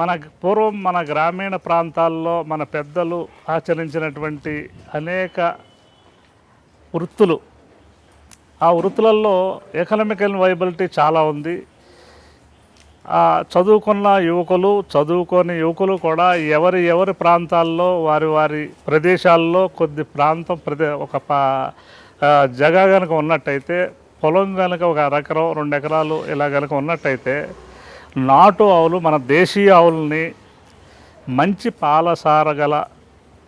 మన పూర్వం మన గ్రామీణ ప్రాంతాల్లో మన పెద్దలు ఆచరించినటువంటి అనేక వృత్తులు. ఆ వృత్తులలో ఎకనామికల్ వైబిలిటీ చాలా ఉంది. చదువుకున్న యువకులు చదువుకోని యువకులు కూడా ఎవరి ఎవరి ప్రాంతాల్లో వారి వారి ప్రదేశాల్లో కొద్ది ప్రాంతం ప్రదే ఒక పా జగా కనుక ఉన్నట్టయితే పొలం కనుక ఒక అరెకరం రెండు ఎకరాలు ఇలా కనుక ఉన్నట్టయితే నాటు ఆవులు మన దేశీయ ఆవులని మంచి పాలసార గల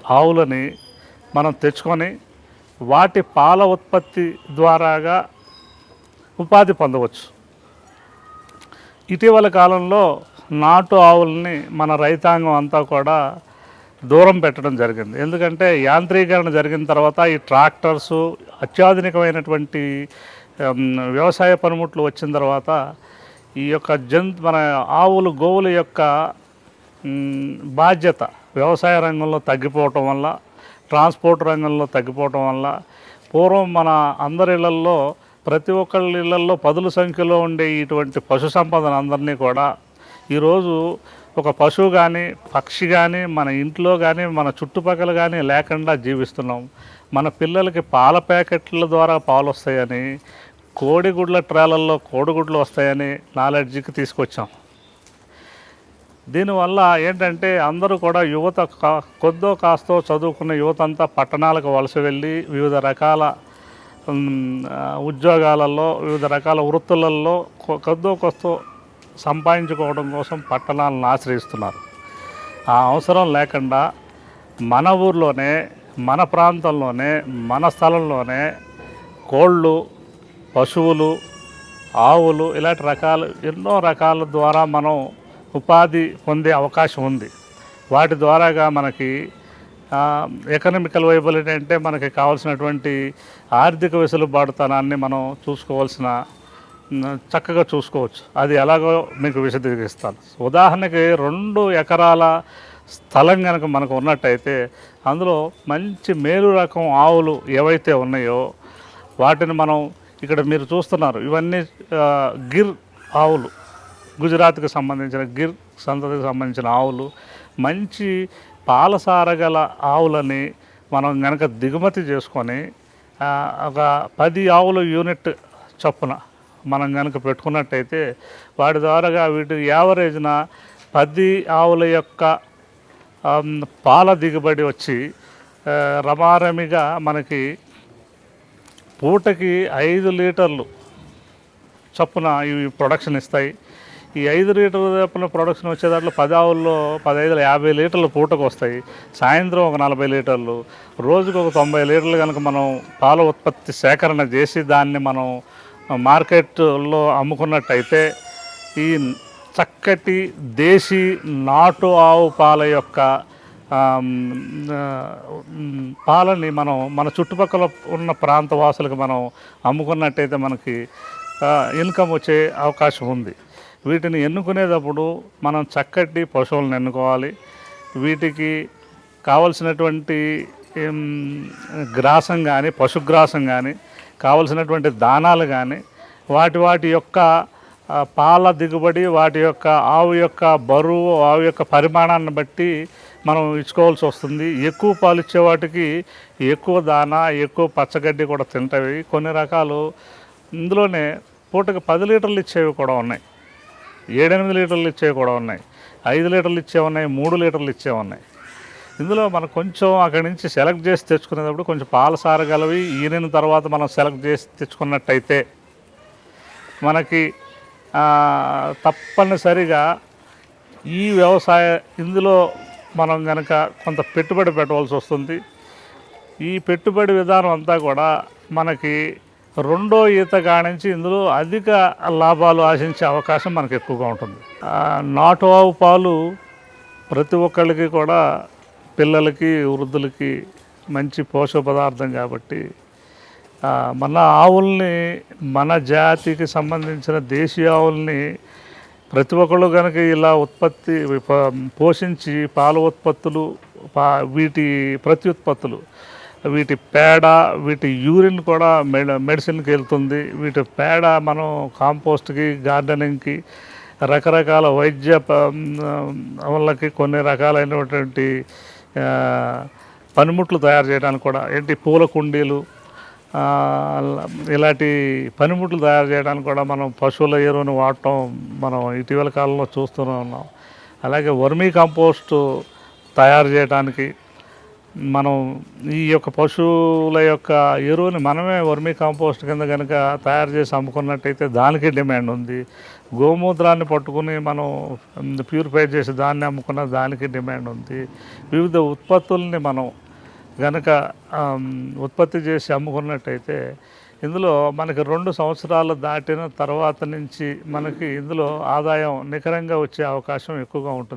ఆవులని మనం తెచ్చుకొని వాటి పాల ఉత్పత్తి ద్వారాగా ఉపాధి పొందవచ్చు. ఇటీవల కాలంలో నాటు ఆవుల్ని మన రైతాంగం అంతా కూడా దూరం పెట్టడం జరిగింది. ఎందుకంటే యాంత్రీకరణ జరిగిన తర్వాత ఈ ట్రాక్టర్సు అత్యాధునికమైనటువంటి వ్యవసాయ పనిముట్లు వచ్చిన తర్వాత ఈ యొక్క జంతు మన ఆవులు గోవుల యొక్క బాధ్యత వ్యవసాయ రంగంలో తగ్గిపోవటం వల్ల ట్రాన్స్పోర్ట్ రంగంలో తగ్గిపోవటం వల్ల పూర్వం మన అందరిళ్ళల్లో ప్రతి ఒక్కళ్ళ ఇళ్ళల్లో పదుల సంఖ్యలో ఉండే ఇటువంటి పశు సంపదను అందరినీ కూడా ఈరోజు ఒక పశువు కానీ పక్షి కానీ మన ఇంట్లో కానీ మన చుట్టుపక్కల కానీ లేకుండా జీవిస్తున్నాం. మన పిల్లలకి పాల ప్యాకెట్ల ద్వారా పాలు వస్తాయని కోడిగుడ్ల ట్రాలల్లో కోడిగుడ్లు వస్తాయని నాలెడ్జ్కి తీసుకొచ్చాం. దీనివల్ల ఏంటంటే అందరూ కూడా యువత కా- కొద్దో కాస్తో చదువుకున్న యువత అంతా పట్టణాలకు వలస వెళ్ళి వివిధ రకాల ఉద్యోగాలలో వివిధ రకాల వృత్తులలో కొ- కొద్దో కొస్తో సంపాదించుకోవడం కోసం పట్టణాలను ఆశ్రయిస్తున్నారు. ఆ అవసరం లేకుండా మన ఊర్లోనే మన ప్రాంతంలోనే మన స్థలంలోనే కోళ్ళు పశువులు ఆవులు ఇలాంటి రకాలు ఎన్నో రకాల ద్వారా మనం ఉపాధి పొందే అవకాశం ఉంది. వాటి ద్వారాగా మనకి ఎకనామికల్ వైబిలిటీ అంటే మనకి కావాల్సినటువంటి ఆర్థిక వెసులుబాటుతనాన్ని మనం చూసుకోవాల్సిన చక్కగా చూసుకోవచ్చు. అది ఎలాగో మీకు విశదీకరిస్తాను. ఉదాహరణకి రెండు ఎకరాల స్థలం కనుక మనకు ఉన్నట్టయితే అందులో మంచి మేలు రకం ఆవులు ఏవైతే ఉన్నాయో వాటిని మనం ఇక్కడ మీరు చూస్తున్నారు ఇవన్నీ గిర్ ఆవులు. గుజరాత్కి సంబంధించిన గిర్ సంతతికి సంబంధించిన ఆవులు. మంచి పాలసార గల ఆవులని మనం కనుక దిగుమతి చేసుకొని ఒక పది ఆవుల యూనిట్ చొప్పున మనం కనుక పెట్టుకున్నట్టయితే వాటి ద్వారాగా వీటి యావరేజ్న పది ఆవుల యొక్క పాల దిగుబడి వచ్చి రమారమిగా మనకి పూటకి ఐదు లీటర్లు చొప్పున ఇవి ప్రొడక్షన్ ఇస్తాయి. ఈ ఐదు లీటర్ల చొప్పున ప్రొడక్షన్ వచ్చే దాంట్లో పది ఆవుల్లో పదహైదు యాభై లీటర్లు పూటకు వస్తాయి. సాయంత్రం ఒక నలభై లీటర్లు రోజుకు ఒక తొంభై లీటర్లు కనుక మనం పాల ఉత్పత్తి సేకరణ చేసి దాన్ని మనం మార్కెట్లో అమ్ముకున్నట్టయితే ఈ చక్కటి దేశీ నాటు ఆవు పాల యొక్క పాలని మనం మన చుట్టుపక్కల ఉన్న ప్రాంత వాసులకు మనం అమ్ముకున్నట్టయితే మనకి ఇన్కమ్ వచ్చే అవకాశం ఉంది. వీటిని ఎన్నుకునేటప్పుడు మనం చక్కటి పశువులను ఎన్నుకోవాలి. వీటికి కావలసినటువంటి గ్రాసం కానీ పశుగ్రాసం కానీ కావలసినటువంటి దానాలు కానీ వాటి వాటి యొక్క పాల దిగుబడి వాటి యొక్క ఆవు యొక్క బరువు ఆవు యొక్క పరిమాణాన్ని బట్టి మనం ఇచ్చుకోవాల్సి వస్తుంది. ఎక్కువ పాలు ఇచ్చే వాటికి ఎక్కువ దానా ఎక్కువ పచ్చగడ్డి కూడా తింటవి కొన్ని రకాలు ఇందులోనే పూటకి పది లీటర్లు ఇచ్చేవి కూడా ఉన్నాయి. ఏడెనిమిది లీటర్లు ఇచ్చేవి కూడా ఉన్నాయి. ఐదు లీటర్లు ఇచ్చేవి ఉన్నాయి. మూడు లీటర్లు ఇచ్చేవి ఉన్నాయి. ఇందులో మనం కొంచెం అక్కడి నుంచి సెలెక్ట్ చేసి తెచ్చుకునేటప్పుడు కొంచెం పాల సారగలవి ఈనిన తర్వాత మనం సెలెక్ట్ చేసి తెచ్చుకున్నట్టయితే మనకి తప్పనిసరిగా ఈ వ్యవసాయ ఇందులో మనం కనుక కొంత పెట్టుబడి పెట్టవలసి వస్తుంది. ఈ పెట్టుబడి విధానం అంతా కూడా మనకి రెండో ఈత కానించి ఇందులో అధిక లాభాలు ఆశించే అవకాశం మనకు ఎక్కువగా ఉంటుంది. నాటు ఆవు పాలు ప్రతి ఒక్కళ్ళకి కూడా పిల్లలకి వృద్ధులకి మంచి పోషక పదార్థం కాబట్టి మన ఆవుల్ని మన జాతికి సంబంధించిన దేశీయ ఆవుల్ని ప్రతి ఒక్కళ్ళు కనుక ఇలా ఉత్పత్తి పోషించి పాల ఉత్పత్తులు పా వీటి ప్రతి ఉత్పత్తులు వీటి పేడ వీటి యూరిన్ కూడా మెడ మెడిసిన్కి వెళ్తుంది. వీటి పేడ మనం కాంపోస్ట్కి గార్డెనింగ్కి రకరకాల వైద్య ప- వాళ్ళకి కొన్ని రకాలైనటువంటి పనిముట్లు తయారు చేయడానికి కూడా ఏంటి పూల కుండీలు ఇలాంటి పనిముట్లు తయారు చేయడానికి కూడా మనం పశువుల ఎరువును వాడటం మనం ఇటీవల కాలంలో చూస్తూనే ఉన్నాం. అలాగే వర్మీ కంపోస్టు తయారు చేయడానికి మనం ఈ యొక్క పశువుల యొక్క ఎరువుని మనమే వర్మీ కాంపోస్ట్ కింద కనుక తయారు చేసి అమ్ముకున్నట్టయితే దానికి డిమాండ్ ఉంది. గోమూత్రాన్ని పట్టుకుని మనం ప్యూరిఫై చేసి దాన్ని అమ్ముకున్న దానికి డిమాండ్ ఉంది. వివిధ ఉత్పత్తుల్ని మనం గనక ఉత్పత్తి చేసి అమ్ముకున్నట్టయితే ఇందులో మనకి రెండు సంవత్సరాలు దాటిన తర్వాత నుంచి మనకి ఇందులో ఆదాయం నికరంగా వచ్చే అవకాశం ఎక్కువగా ఉంటుంది.